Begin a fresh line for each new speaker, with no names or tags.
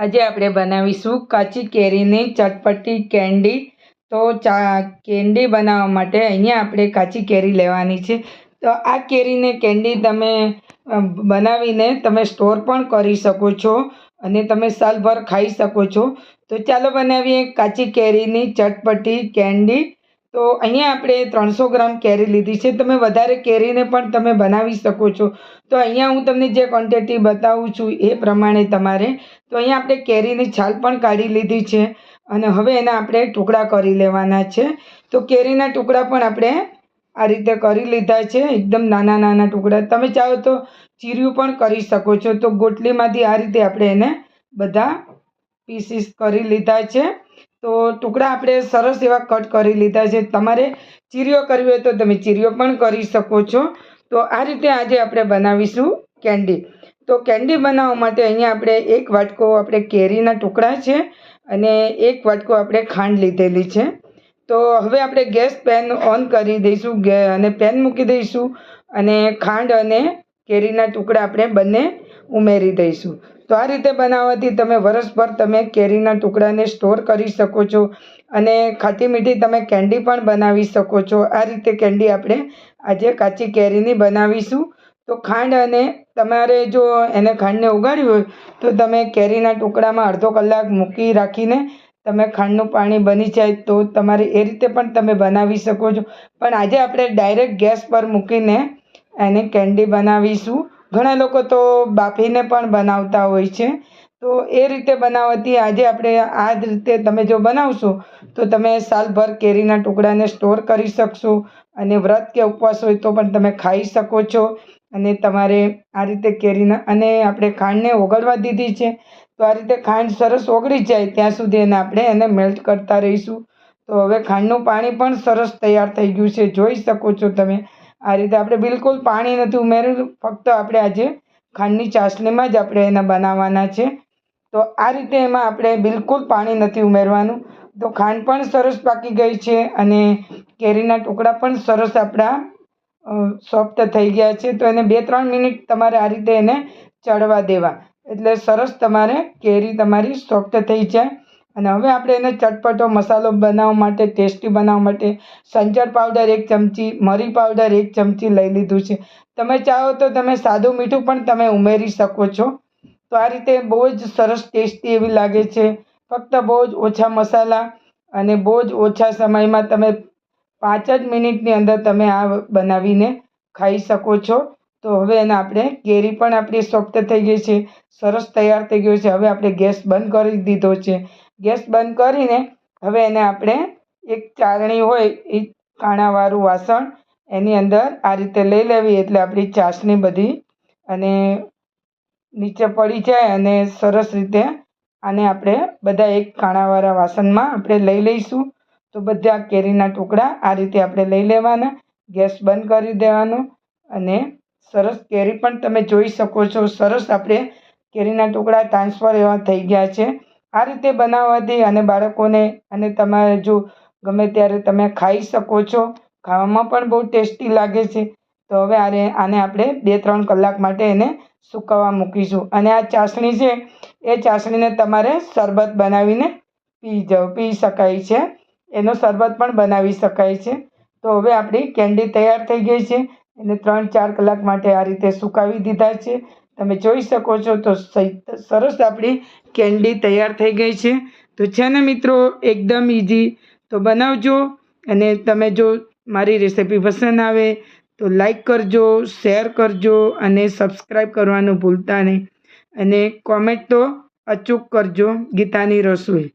આજે આપણે બનાવીશું કાચી કેરીની ચટપટી કેન્ડી. તો ચા, કેન્ડી બનાવવા માટે અહીંયા આપણે કાચી કેરી લેવાની છે. તો આ કેરીને કેન્ડી તમે બનાવીને તમે સ્ટોર પણ કરી શકો છો અને તમે સાલભર ખાઈ શકો છો. તો ચાલો બનાવીએ કાચી કેરીની ચટપટી કેન્ડી. તો અહીંયા આપણે ત્રણસો ગ્રામ કેરી લીધી છે. તમે વધારે કેરીને પણ તમે બનાવી શકો છો. તો અહીંયા હું તમને જે ક્વોન્ટિટી બતાવું છું એ પ્રમાણે તમારે તો અહીંયા આપણે કેરીની છાલ પણ કાઢી લીધી છે અને હવે એના આપણે ટુકડા કરી લેવાના છે. તો કેરીના ટુકડા પણ આપણે આ રીતે કરી લીધા છે. એકદમ નાના નાના ટુકડા. તમે ચાહો તો ચીર્યું પણ કરી શકો છો. તો ગોટલીમાંથી આ રીતે આપણે એને બધા પીસીસ કરી લીધા છે. તો ટુકડા આપણે સરસ એવા કટ કરી લીધા છે. તમારે ચીરીઓ કરવી હોય તો તમે ચીરીઓ પણ કરી શકો છો. તો આ રીતે આજે આપણે બનાવીશું કેન્ડી. તો કેન્ડી બનાવવા માટે અહીંયા આપણે એક વાટકો આપણે કેરીના ટુકડા છે અને એક વાટકો આપણે ખાંડ લીધેલી છે. તો હવે આપણે ગેસ પેન ઓન કરી દઈશું અને પેન મૂકી દઈશું અને ખાંડ અને કેરીના ટુકડા આપણે બંને ઉમેરી દઈશું. તો આ રીતે બનાવવાથી તમે વરસભર તમે કેરીના ટુકડાને સ્ટોર કરી શકો છો અને ખાટી મીઠી તમે કેન્ડી પણ બનાવી શકો છો. આ રીતે કેન્ડી આપણે આજે કાચી કેરીની બનાવીશું. તો ખાંડ અને તમારે જો એને ખાંડને ઉગાડવી હોય તો તમે કેરીના ટુકડામાં અડધો કલાક મૂકી રાખીને તમે ખાંડનું પાણી બની જાય તો તમારે એ રીતે પણ તમે બનાવી શકો છો. પણ આજે આપણે ડાયરેક્ટ ગેસ પર મૂકીને એને કેન્ડી બનાવીશું. ઘણા લોકો તો બાફીને પણ બનાવતા હોય છે. તો એ રીતે બનાવવાથી આજે આપણે આ જ રીતે તમે જો બનાવશો, તો તમે સાલભર કેરીના ટુકડાને સ્ટોર કરી શકશો અને વ્રત કે ઉપવાસ હોય તો પણ તમે ખાઈ શકો છો. અને તમારે આ રીતે કેરીના, અને આપણે ખાંડને ઓગળવા દીધી છે. તો આ રીતે ખાંડ સરસ ઓગળી જાય ત્યાં સુધી એને આપણે એને મેલ્ટ કરતા રહીશું. તો હવે ખાંડનું પાણી પણ સરસ તૈયાર થઈ ગયું છે. જોઈ શકો છો તમે. આ રીતે આપણે બિલકુલ પાણી નથી ઉમેર્યું. ફક્ત આપણે આજે ખાંડની ચાસણીમાં જ આપણે એને બનાવવાના છે. તો આ રીતે એમાં આપણે બિલકુલ પાણી નથી ઉમેરવાનું. તો ખાંડ પણ સરસ પાકી ગઈ છે અને કેરીના ટુકડા પણ સરસ આપણા સોફ્ટ થઈ ગયા છે. તો એને બે ત્રણ મિનિટ તમારે આ રીતે એને ચડવા દેવા. એટલે સરસ તમારે કેરી તમારી સોફ્ટ થઈ જાય. અને હવે આપણે એને ચટપટો મસાલો બનાવવા માટે, ટેસ્ટી બનાવવા માટે સંચર પાવડર એક ચમચી, મરી પાવડર એક ચમચી લઈ લીધું છે. તમે ચાહો તો તમે સાદું મીઠું પણ તમે ઉમેરી શકો છો. તો આ રીતે બહુ જ સરસ ટેસ્ટી એવી લાગે છે. ફક્ત બહુ જ ઓછા મસાલા અને બહુ જ ઓછા સમયમાં તમે પાંચ જ મિનિટની અંદર તમે આ બનાવીને ખાઈ શકો છો. તો હવે એને આપણે કેરી પણ આપણી સોફ્ટ થઈ ગઈ છે. સરસ તૈયાર થઈ ગયું છે. હવે આપણે ગેસ બંધ કરી દીધો છે. ગેસ બંધ કરીને હવે એને આપણે એક ચાળણી હોય એ કાણાવાળું વાસણ એની અંદર આ રીતે લઈ લેવી એટલે આપણી ચાસણી બધી અને નીચે પડી જાય અને સરસ રીતે આને આપણે બધા એક કાણાવાળા વાસણમાં આપણે લઈ લઈશું. તો બધા કેરીના ટુકડા આ રીતે આપણે લઈ લેવાના, ગેસ બંધ કરી દેવાનો અને સરસ કેરી પણ તમે જોઈ શકો છો, સરસ આપણે કેરીના ટુકડા ટ્રાન્સફર એવા થઈ ગયા છે. આ રીતે બનાવવાથી અને બાળકોને અને તમારે જો ગમે ત્યારે તમે ખાઈ શકો છો. ખાવામાં પણ બહુ ટેસ્ટી લાગે છે. તો હવે આને આને આપણે બે ત્રણ કલાક માટે એને સુકવવા મૂકીશું. અને આ ચાસણી છે, એ ચાસણીને તમારે શરબત બનાવીને પી જાવ, પી શકાય છે. એનો શરબત પણ બનાવી શકાય છે. તો હવે આપણી કેન્ડી તૈયાર થઈ ગઈ છે. એને ત્રણ ચાર કલાક માટે આ રીતે સુકાવી દીધા છે. તમે જોઈ શકો છો તો સરસ આપણી કેન્ડી તૈયાર થઈ ગઈ છે. તો છે ને મિત્રો, એકદમ ઇઝી તો બનાવજો અને તમે જો મારી રેસિપી પસંદ આવે તો લાઈક કરજો શેર કરજો અને સબસ્ક્રાઈબ કરવાનું ભૂલતા નહીં. અને કોમેન્ટ તો અચૂક કરજો ગીતાની રસોઈ.